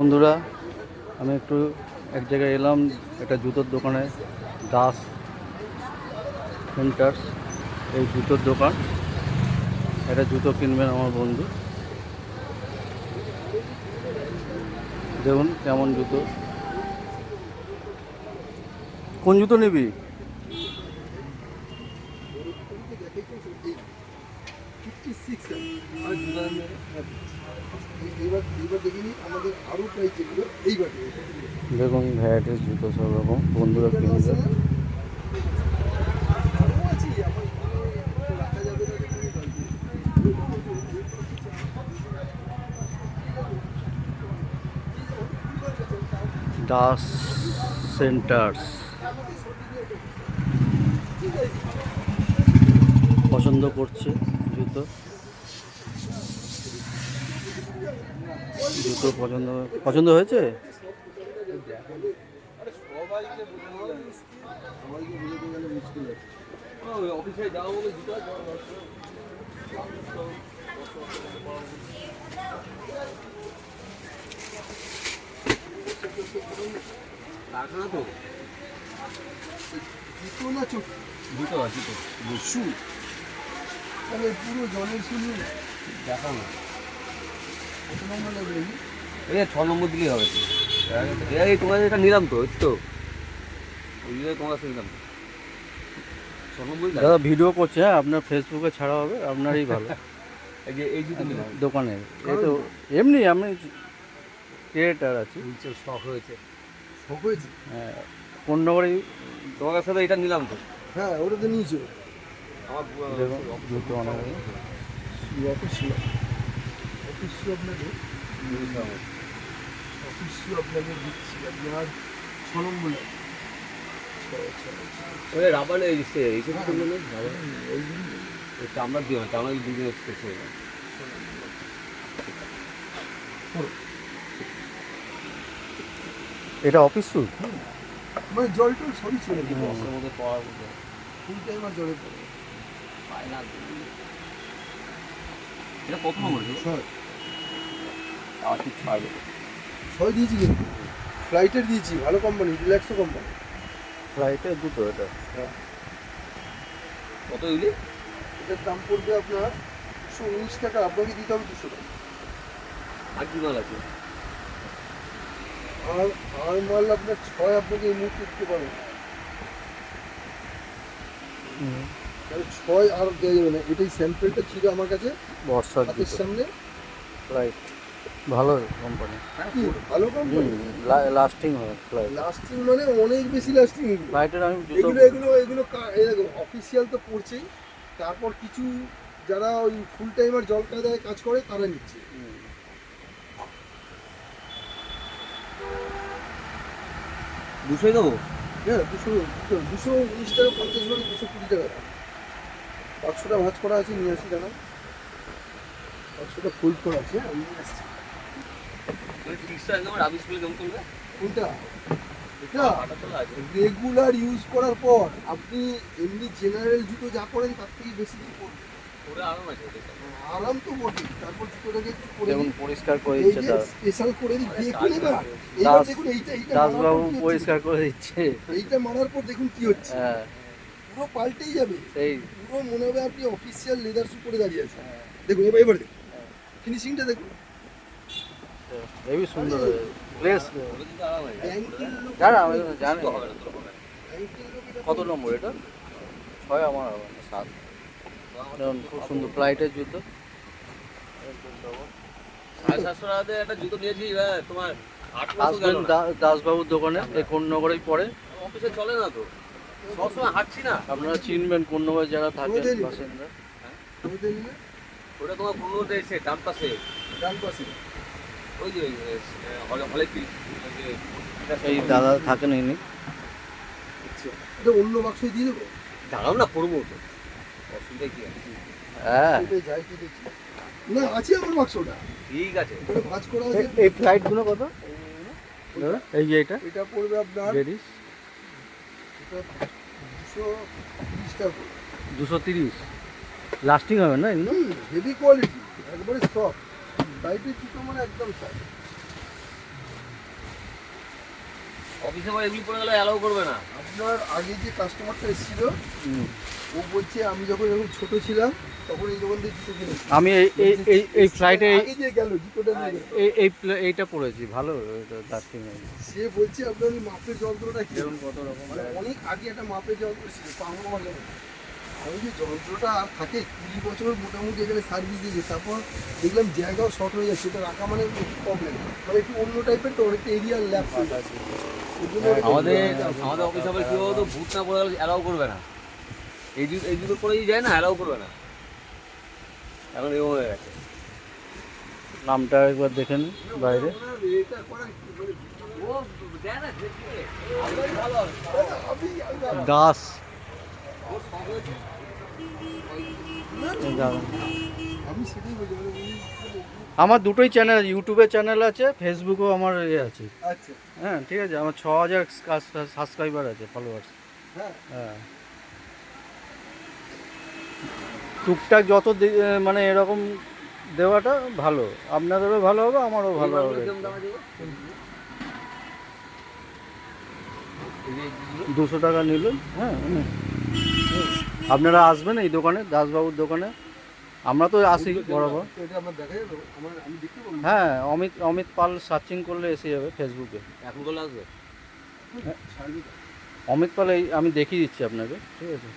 বন্ধুরা, আমি একটু এক জায়গায় এলাম, একটা জুতোর দোকানে, দাস সেন্টার্স, এই জুতোর দোকান। একটা জুতো কিনবেন আমার বন্ধু। দেখুন কেমন জুতো। কোন জুতো নিবি? এইবার এইবার দেখিনি আমাদের আরও প্রাইস যেগুলো এইবার দেখুন ভ্যারাইটিস জুতো সব রকম বন্ধুরা কিনবে। আরও আছে আমার রাখা যাবে না দেখুন দাস সেন্টার্স পছন্দ করছে। জুতো জুতো পছন্দ পছন্দ হয়েছে? সবাইকে বুঝতে গেলে মুশকিল আছে কারখানা তো জুতো না চোখ দুটো আছে তো। শু তাহলে পুরো জলের শুনি। দেখা না কত নম্বর লাগবে এই? ছ নম্বর দিলেই হবে তো। এই তোমার এটা নিলাম তো এই তো। ওই জন্য তোমার কাছে নিলাম। ছ নম্বর দাদা ভিডিও করছে হ্যাঁ আপনার ফেসবুকে ছাড়া হবে আপনারই ভালো। এই যে এই জুতো নিলাম। দোকানের এই তো এমনি আমি ক্রিয়েটার আছি। নিচে শখ হয়েছে। শখ হয়েছে? হ্যাঁ, কোন নগরে তোমার কাছে এটা নিলাম তো। হ্যাঁ ওটা তো নিয়েছো। আমার দেখুন জুতো অফিস অফিস আপনাকে অফিস আপনাকে দিচ্ছি আপনার ছ নম্বর লাগবে ছ, ছ, ছ। ওই রাবার এই সে এইসব তো নেই? রাবার ওই চামড়ার দিয়ে চামড়ার দিয়ে শেষ হয়ে যায় এটা অফিস স্যুট মানে জল টল সবই ছিল বস্তার মধ্যে পাওয়া ফুল টাইম আর জলে পড়ে। পায় এটা কত নম্বর ছয়। আমার ঠিক ছয় দিয়েছি কিন্তু। ফ্লাইটের দিয়েছি ভালো কোম্পানি রিল্যাক্সো কোম্পানি ফ্লাইটে দুটো এটা। কত দিলি? এটার দাম পড়বে আপনার দুশো উনিশ টাকা আপনাকে দিতে হবে দুশো টাকা। আর কি মাল আছে? আর আর মাল আপনার ছয় আপনাকে এই মুহূর্তে দিতে পারবে না। ছয় আর দেওয়া যাবে না এটাই স্যাম্পেলটা ছিল আমার কাছে। বর্ষার হাতের সামনে। ফ্লাইট ভালো কোম্পানি ভালো কোম্পানি লাস্টিং হয় ফ্লাইট লাস্টিং মানে অনেক বেশি লাস্টিং ফ্লাইটের আমি এগুলো এগুলো এগুলো অফিসিয়াল তো পড়ছেই তারপর কিছু যারা ওই ফুল টাইমার জল কায়দায় কাজ করে তারা নিচ্ছে। দুশোই দেবো? হ্যাঁ দুশো দুশো- দুশো উনিশ টাকা পঞ্চাশ মানে দুশো কুড়ি টাকা। পাঁচশোটা ভাজ করা আছে নিয়ে আসি দাঁড়া পাঁচশোটা ফোল্ড করা আছে হ্যাঁ, আমি নিয়ে আসছি তিরিশটা একদম রাবিশ করলে কেমন করবে। কোনটা? এটা আটা তোলা আছে। রেগুলার ইউজ করার পর আপনি এমনি জেনারেল জুতো যা পরেন তার থেকে বেশি দিন পরবেন। ওটা আরাম আছে ওটা আরাম তো বটে তারপর জুতোটাকে একটু পরে যেমন পরিষ্কার করে দিচ্ছে স্পেশাল করে দিই দেখুন এবার। দাস- এইবার দেখুন এইটা এইটা দাসবাবু কি হচ্ছে? পরিষ্কার করে দিচ্ছে। এইটা মারার পর দেখুন কি হচ্ছে। হ্যাঁ। পুরো পাল্টেই যাবে। সেই। পুরো মনে হবে আপনি অফিসিয়াল লেদার করে দাঁড়িয়ে আছেন। দেখুন এবার এবার দেখুন। ফিনিশিংটা দেখুন। হেবি সুন্দর। প্লেস জানা। জানি এটা কত নম্বর এটা? ছয় আমার সাত। খুব সুন্দর ফ্লাইটের জুতো। সাড়ে সাতশো টাকাতে একটা জুতো নিয়েছি তোমার আসবেন দাসবাবুর দোকানে এই কোন নগরেই পড়ে। অফিসে চলে না তো? সবসময় হাঁটছি না। আপনারা চিনবেন কোন যারা থাকেন? বাসিন্দা। আমাদের ওটা তোমার পুরনো এসে ডান পাশে। ডান পাশে। ওই যে হলে হলে কি? এই দাদা থাকেন ইনি। আচ্ছা। অন্য বাক্সে দিয়ে দেবো? দাঁড়াও না করব তো। অসুবিধা কি আছে হ্যাঁ। যাই কি দেখি। না আছে আমার বাক্সটা ঠিক আছে। ভাঁজ করা আছে। এই ফ্লাইটগুলো কত? এই যে এটা? এটা পড়বে আপনার লেডিস দুশো তিরিশটা দুশো তিরিশ। লাস্টিং হবে না এগুলো? হেভি কোয়ালিটি একবারে সফট লাইটের চিত্র মানে একদম সফট অফিসে আবার এগুলি পড়ে গেলে অ্যালাউ করবে না। আপনার আগে যে কাস্টমারটা এসেছিল ও বলছে আমি যখন এরকম ছোট ছিলাম তখন এই দোকান থেকে জুতো কিনেছি। আমি এই এই এই এই ফ্লাইটে আগে যে গেল জুতোটা নিয়ে এই এই এইটা পড়েছি ভালো লাস্টিং সে বলছে আপনার ওই মাপের যন্ত্রটা কি? কত রকম মানে অনেক আগে একটা মাপের যন্ত্র ছিল যন্ত্র আমি যে যন্ত্রটা আর থাকে কুড়ি বছর মোটামুটি এখানে সার্ভিস দিয়েছে। তারপর দেখলাম জায়গাও শর্ট হয়ে যাচ্ছে এটা রাখা মানে প্রবলেম মানে একটু অন্য টাইপের তো অনেকটা এরিয়ার ল্যাব আমাদের আমাদের অফিসে আবার কি বলতো বুট না পড়ে গেলে অ্যালাউ করবে না। এই জুতো এই জুতো পরেই যায় না অ্যালাউ করবে না। এখন এরকম হয়ে গেছে। নামটা একবার দেখে নিন বাইরে। মানে দাস। আমার দুটোই চ্যানেল ইউটিউবে চ্যানেল আছে ফেসবুকেও আমার ইয়ে আছে। আচ্ছা। হ্যাঁ ঠিক আছে আমার ছ হাজার সাবস্ক্রাইবার আছে ফলোয়ার্স হ্যাঁ। হ্যাঁ। টুকটাক যত মানে এরকম দেওয়াটা ভালো। আপনাদেরও ভালো হবে আমারও ভালো হবে। দুশো টাকা নিলেন হ্যাঁ। আপনারা আসবেন এই দোকানে দাসবাবুর দোকানে। আমরা তো আসি বরাবর। হ্যাঁ অমিত অমিত পাল সার্চিং করলে এসে যাবে ফেসবুকে। এখন করলে আসবে? অমিত পাল এই আমি দেখিয়ে দিচ্ছি আপনাকে ঠিক আছে?